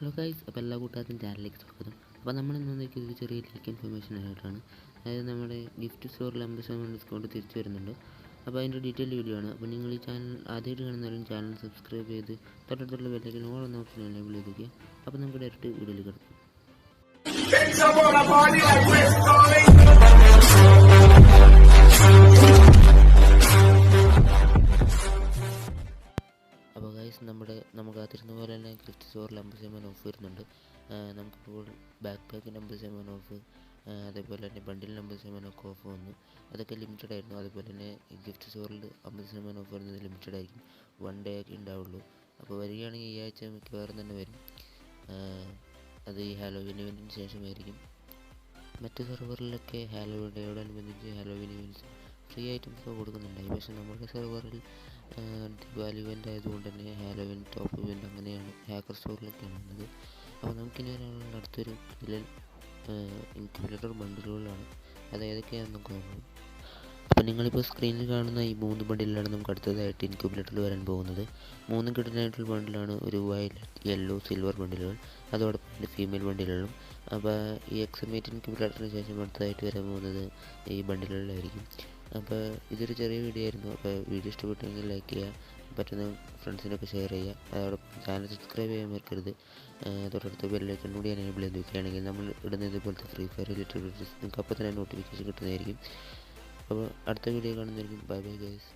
Hello guys അപ്പോൾ എല്ലാ കൂട്ടുകാർക്കും ചാനലിലേക്ക് സ്വാഗതം. അപ്പോൾ നമ്മൾ ഇന്ന് നോക്കിയത് ചെറിയ ലീക്ക് ഇൻഫർമേഷൻ ആയിട്ടാണ്. അതായത് നമ്മുടെ ഗിഫ്റ്റ് സ്റ്റോറിൽ അമ്പത് ശതമാനം ഡിസ്കൗണ്ട് തിരിച്ചു വരുന്നുണ്ട്. അപ്പോൾ അതിന്റെ ഡീറ്റെയിൽ വീഡിയോ ആണ്. അപ്പോൾ നിങ്ങൾ ഈ ചാനൽ ആദ്യമായിട്ട് കാണുന്നവരും ചാനൽ സബ്സ്ക്രൈബ് ചെയ്ത് തൊട്ടടുത്തുള്ള ബെല്ലേക്ക് ഓൾ എന്ന ഓപ്ഷൻ എനേബിൾ ചെയ്തിരിക്കുക അപ്പോൾ നമുക്ക് ഡയറക്റ്റ് വീഡിയോയിൽ കിടക്കും. നമ്മുടെ നമുക്ക് കാത്തിരുന്ന പോലെ തന്നെ ഗിഫ്റ്റ് സ്റ്റോറിൽ അമ്പത് ശതമാനം ഓഫ് വരുന്നുണ്ട്. നമുക്കിപ്പോൾ ബാക്ക് പാക്കിന് അമ്പത് ശതമാനം ഓഫ് അതേപോലെ തന്നെ ബണ്ടിലിന് അമ്പത് ശതമാനം ഒക്കെ ഓഫ് വന്നു. അതൊക്കെ ലിമിറ്റഡ് ആയിരുന്നു. അതുപോലെ തന്നെ ഗിഫ്റ്റ് സ്റ്റോറിൽ അമ്പത് ശതമാനം ഓഫ് വരുന്നത് ലിമിറ്റഡ് ആയിരിക്കും. വൺ ഡേ ഒക്കെ ഉണ്ടാവുള്ളൂ. അപ്പോൾ വരികയാണെങ്കിൽ ഈ ആഴ്ച മിക്കവാറും തന്നെ വരും. അത് ഈ ഹാലോവിൻ ഇവന്റിന് ശേഷമായിരിക്കും. മറ്റ് സെർവറിലൊക്കെ ഹാലോവിൻ ഡേയോടനുബന്ധിച്ച് ഹാലോവിൻ ഇവന്റ്സ് ഫ്രീ ഐറ്റംസ് കൊടുക്കുന്നുണ്ടായി പക്ഷേ നമ്മുടെ സെർവറിൽ ദിവാലി ഇവന്റ് ആയതുകൊണ്ട് തന്നെ ഹാലോവിൻ ടോപ്പ് ഇവന്റ് അങ്ങനെയാണ് ഹാക്കർ സ്റ്റോറിലൊക്കെയാണ് വന്നത്. അപ്പോൾ നമുക്കിനി വരാനുള്ള അടുത്തൊരു ഇതിൽ ഇൻക്യുബേറ്റർ ബണ്ടിലുകളാണ് അത് ഏതൊക്കെയാണെന്ന് നമുക്ക് നോക്കാം. അപ്പോൾ നിങ്ങളിപ്പോൾ സ്ക്രീനിൽ കാണുന്ന ഈ മൂന്ന് ബണ്ടിലാണ് നമുക്ക് അടുത്തതായിട്ട് ഇൻക്യുബേറ്ററിൽ വരാൻ പോകുന്നത്. മൂന്ന് കിട്ടുന്നതായിട്ടുള്ള ബണ്ടിലാണ് ഒരു വയലറ്റ് യെല്ലോ സിൽവർ ബണ്ടിലുകൾ അതോടൊപ്പം രണ്ട് ഫീമെയിൽ ബണ്ടിലുകളും അപ്പോൾ ഈ എക്സമേറ്റ് ഇൻക്യുബേറ്ററിന് ശേഷം അടുത്തതായിട്ട് വരാൻ പോകുന്നത് ഈ ബണ്ടിലുകളിലായിരിക്കും അപ്പോൾ ഇതൊരു ചെറിയ വീഡിയോ ആയിരുന്നു. അപ്പോൾ വീഡിയോ ഇഷ്ടപ്പെട്ടെങ്കിൽ ലൈക്ക് ചെയ്യുക. പറ്റുന്ന ഫ്രണ്ട്സിനൊക്കെ ഷെയർ ചെയ്യുക. അതോടൊപ്പം ചാനൽ സബ്സ്ക്രൈബ് ചെയ്യാൻ മറക്കരുത്. തൊട്ടടുത്ത ബെല്ലൈക്കൺ കൂടി എനേബിൾ ചെയ്ത് വെക്കുകയാണെങ്കിൽ നമ്മൾ ഇടുന്ന ഇതുപോലത്തെ ഫ്രീ ഫയർ റിലേറ്റഡ് വീഡിയോസ് നിങ്ങൾക്ക് അപ്പോൾ തന്നെ നോട്ടിഫിക്കേഷൻ കിട്ടുന്നതായിരിക്കും. അപ്പോൾ അടുത്ത വീഡിയോ കാണുന്നതായിരിക്കും. Bye bye guys